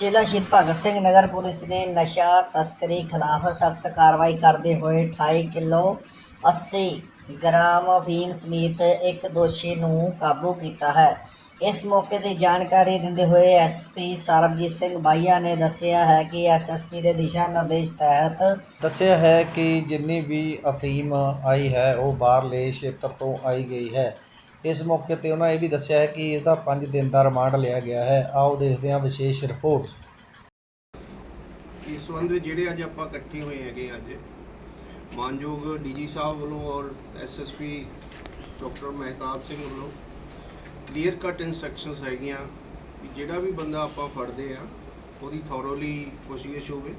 ਜ਼ਿਲ੍ਹਾ ਸ਼ਹੀਦ ਭਗਤ ਸਿੰਘ ਨਗਰ ਪੁਲਿਸ ਨੇ ਨਸ਼ਾ ਤਸਕਰੀ ਖਿਲਾਫ ਸਖਤ ਕਾਰਵਾਈ ਕਰਦੇ ਹੋਏ 28 ਕਿਲੋ 80 ਗ੍ਰਾਮ ਅਫੀਮ ਸਮੇਤ ਇੱਕ ਦੋਸ਼ੀ ਨੂੰ ਕਾਬੂ ਕੀਤਾ ਹੈ। ਇਸ ਮੌਕੇ ਤੇ ਜਾਣਕਾਰੀ ਦਿੰਦੇ ਹੋਏ ਐਸਪੀ ਸਰਬਜੀਤ ਸਿੰਘ ਬਾਈਆ ਨੇ ਦੱਸਿਆ ਹੈ ਕਿ ਐਸਐਸਪੀ ਦੇ ਦਿਸ਼ਾ ਨਿਰਦੇਸ਼ ਤਹਿਤ ਦੱਸਿਆ ਹੈ ਕਿ ਜਿੰਨੀ ਵੀ ਅਫੀਮ ਆਈ ਹੈ, ਉਹ ਬਾਹਰਲੇ ਖੇਤਰ ਤੋਂ ਆਈ ਗਈ ਹੈ। ਇਸ ਮੌਕੇ ਤੇ ਉਹਨਾਂ ਇਹ ਵੀ ਦੱਸਿਆ ਹੈ ਕਿ ਇਸ ਦਾ 5 ਦਿਨ ਦਾ ਰਿਮਾਂਡ ਲਿਆ ਗਿਆ ਹੈ। ਆਓ ਦੇਖਦੇ ਹਾਂ ਵਿਸ਼ੇਸ਼ ਰਿਪੋਰਟ। ਇਸ ਸੰਬੰਧ ਵਿੱਚ ਜਿਹੜੇ ਅੱਜ ਆਪਾਂ ਇਕੱਠੇ ਹੋਏ ਹੈਗੇ ਅੱਜ, ਮਾਨਯੋਗ ਡੀਜੀ ਸਾਹਿਬ ਵੱਲੋਂ ਔਰ ਐਸਐਸਪੀ ਡਾਕਟਰ ਮਹਿਤਾਬ ਸਿੰਘ ਵੱਲੋਂ ਕਲੀਅਰ ਕੱਟ ਇਨਸਟਰਕਸ਼ਨਸ ਹੈਗੀਆਂ ਵੀ ਜਿਹੜਾ ਵੀ ਬੰਦਾ ਆਪਾਂ ਫੜਦੇ ਆ ਉਹਦੀ ਥੋਰੋਲੀ ਪੁੱਛਗਿੱਛ ਹੋਵੇ।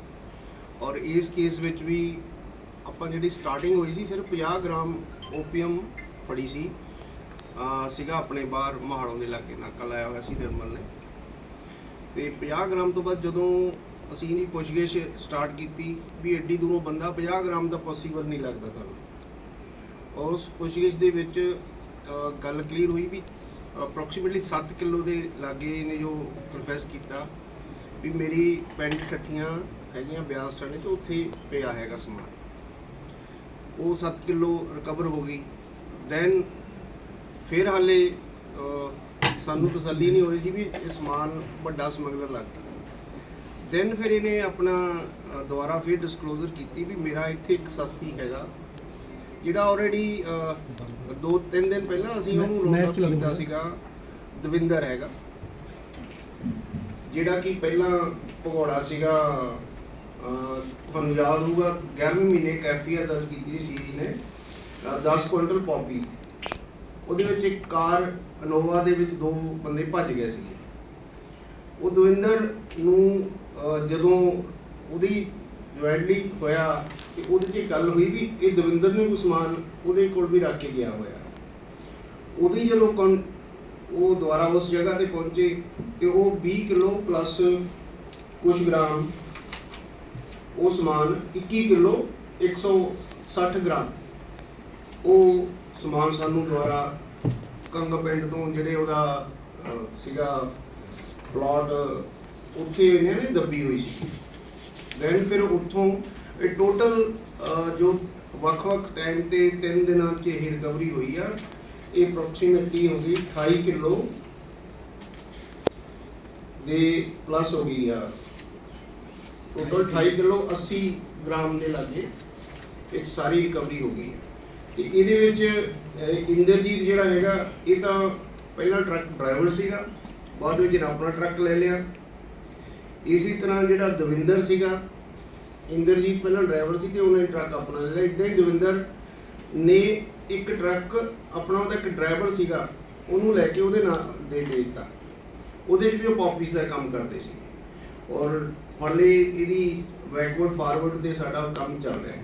ਔਰ ਇਸ ਕੇਸ ਵਿੱਚ ਵੀ ਆਪਾਂ ਜਿਹੜੀ ਸਟਾਰਟਿੰਗ ਹੋਈ ਸੀ, ਸਿਰਫ 50 ਗ੍ਰਾਮ ਓਪੀਅਮ ਫੜੀ ਸੀ। ਸੀਗਾ ਆਪਣੇ ਬਾਹਰ ਮਹਾੜੋਂ ਦੇ ਲਾਗੇ, ਨਾਕਾ ਲਾਇਆ ਹੋਇਆ ਸੀ ਨਿਰਮਲ ਨੇ। ਤੇ 50 ਗ੍ਰਾਮ ਤੋਂ ਬਾਅਦ ਜਦੋਂ ਅਸੀਂ ਇਹਦੀ ਪੁੱਛਗਿੱਛ ਸਟਾਰਟ ਕੀਤੀ ਵੀ ਐਡੀ ਦੂਰੋਂ ਬੰਦਾ 50 ਗ੍ਰਾਮ ਦਾ ਪੋਸੀਬਲ ਨਹੀਂ ਲੱਗਦਾ ਸਾਨੂੰ। ਔਰ ਉਸ ਪੁੱਛਗਿੱਛ ਦੇ ਵਿੱਚ ਗੱਲ ਕਲੀਅਰ ਹੋਈ ਵੀ ਅਪਰੋਕਸੀਮੇਟਲੀ 7 ਕਿਲੋ ਦੇ ਲਾਗੇ ਨੇ ਜੋ ਕਨਫੈਸ ਕੀਤਾ ਵੀ ਮੇਰੀ ਪੈਂਟ ਠੱਠੀਆਂ ਹੈਗੀਆਂ ਬਿਆਸ ਥਾਣੇ ਚ, ਉੱਥੇ ਪਿਆ ਹੈਗਾ ਸਮਾਨ। ਉਹ 7 ਕਿਲੋ ਰਿਕਵਰ ਹੋ ਗਈ। ਦੈਨ ਫਿਰ ਹਾਲੇ ਸਾਨੂੰ ਤਸੱਲੀ ਨਹੀਂ ਹੋ ਰਹੀ ਸੀ ਵੀ ਇਹ ਸਮਾਨ ਵੱਡਾ ਸਮਗਲਰ ਲੱਗਦਾ। ਦੈਨ ਫਿਰ ਇਹਨੇ ਆਪਣਾ ਦੁਬਾਰਾ ਫਿਰ ਡਿਸਕਲੋਜ਼ਰ ਕੀਤੀ ਵੀ ਮੇਰਾ ਇੱਥੇ ਇੱਕ ਸਾਥੀ ਹੈਗਾ ਜਿਹੜਾ ਆਲਰੇਡੀ ਦੋ ਤਿੰਨ ਦਿਨ ਪਹਿਲਾਂ ਅਸੀਂ ਉਹਨੂੰ ਰੋਕ ਕੀਤਾ ਸੀਗਾ ਦਵਿੰਦਰ ਹੈਗਾ। ਜਿਹੜਾ ਕਿ ਪਹਿਲਾਂ ਭਗੌੜਾ ਸੀਗਾ ਤੁਹਾਨੂੰ ਯਾਦ ਹੋਊਗਾ 11ਵੇਂ ਮਹੀਨੇ ਕੈਫੀਅਰ ਦਰਜ ਕੀਤੀ ਸੀ ਨੇ 10 ਕੁਇੰਟਲ ਪੌਪੀਜ਼ ਉਹਦੇ ਵਿੱਚ ਇੱਕ ਕਾਰ ਅਨੋਵਾ ਦੇ ਵਿੱਚ ਦੋ ਬੰਦੇ ਭੱਜ ਗਏ ਸੀ। ਉਹ ਦਵਿੰਦਰ ਨੂੰ ਅਹ, ਜਦੋਂ ਉਹਦੀ ਜੁਆਇੰਟਲੀ ਹੋਇਆ ਤੇ ਉਹਦੇ 'ਚ ਇਹ ਗੱਲ ਹੋਈ ਵੀ ਇਹ ਦਵਿੰਦਰ ਨੇ ਕੋਈ ਸਮਾਨ ਉਹਦੇ ਕੋਲ ਵੀ ਰੱਖ ਕੇ ਗਿਆ ਹੋਇਆ। ਉਹਦੀ ਜਦੋਂ ਕੌਣ ਉਹ ਦੁਬਾਰਾ ਉਸ ਜਗ੍ਹਾ ਤੇ ਪਹੁੰਚੇ ਤੇ ਉਹ 20 ਕਿਲੋ ਪਲੱਸ ਕੁਝ ਗ੍ਰਾਮ ਉਹ ਸਮਾਨ 21 ਕਿਲੋ 160 ਗ੍ਰਾਮ ਉਹ ਸਮਾਨ ਸਾਨੂੰ ਦੁਆਰਾ ਕੰਗ ਪਿੰਡ ਤੋਂ ਜਿਹੜੇ ਉਹਦਾ ਅਹ, ਸੀਗਾ ਪਲਾਟ ਉੱਥੇ ਇਹਨੇ ਨੇ ਦੱਬੀ ਹੋਈ ਸੀ। ਦੈਨ ਫਿਰ ਉੱਥੋਂ ਇਹ ਟੋਟਲ ਜੋ ਵੱਖ-ਵੱਖ ਟਾਈਮ ਤੇ ਤਿੰਨ ਦਿਨਾਂ 'ਚ ਇਹ ਰਿਕਵਰੀ ਹੋਈ ਆ। ਇਹ ਅਪਰੋਕਸੀਮੇਟਲੀ ਹੋ ਗਈ 28 ਕਿਲੋ ਦੇ ਪਲੱਸ ਹੋ ਗਈ ਆ। ਟੋਟਲ 28 ਕਿਲੋ 80 ਗ੍ਰਾਮ ਦੇ ਲਾਗੇ ਇੱਕ ਸਾਰੀ ਰਿਕਵਰੀ ਹੋ ਗਈ ਹੈ ਤੇ ਇਹਦੇ ਵਿੱਚ ਇੰਦਰਜੀਤ ਜਿਹੜਾ ਹੈਗਾ, ਇਹ ਤਾਂ ਪਹਿਲਾਂ ਟਰੱਕ ਡਰਾਈਵਰ ਸੀਗਾ, ਬਾਅਦ ਵਿੱਚ ਇਹਨੇ ਆਪਣਾ ਟਰੱਕ ਲੈ ਲਿਆ। ਇਸੇ ਤਰ੍ਹਾਂ ਜਿਹੜਾ ਦਵਿੰਦਰ ਸੀਗਾ, ਇੰਦਰਜੀਤ ਪਹਿਲਾਂ ਡਰਾਈਵਰ ਸੀ ਤੇ ਉਹਨੇ ਟਰੱਕ ਆਪਣਾ ਲੈ ਲਿਆ। ਇਦਾਂ ਹੀ ਦਵਿੰਦਰ ਨੇ ਇੱਕ ਟਰੱਕ, ਆਪਣਾ ਉਹਦਾ ਇੱਕ ਡਰਾਈਵਰ ਸੀਗਾ, ਉਹਨੂੰ ਲੈ ਕੇ ਉਹਦੇ ਨਾਲ ਦੇ ਦੇ ਦਿੱਤਾ ਉਹਦੇ 'ਚ ਵੀ ਉਹ ਪੌਪੀਸ ਦਾ ਕੰਮ ਕਰਦੇ ਸੀ। ਔਰ ਹਾਲੇ ਇਹਦੀ ਬੈਕਵਰਡ ਫਾਰਵਰਡ ਤੇ ਸਾਡਾ ਕੰਮ ਚੱਲ ਰਿਹਾ ਹੈ।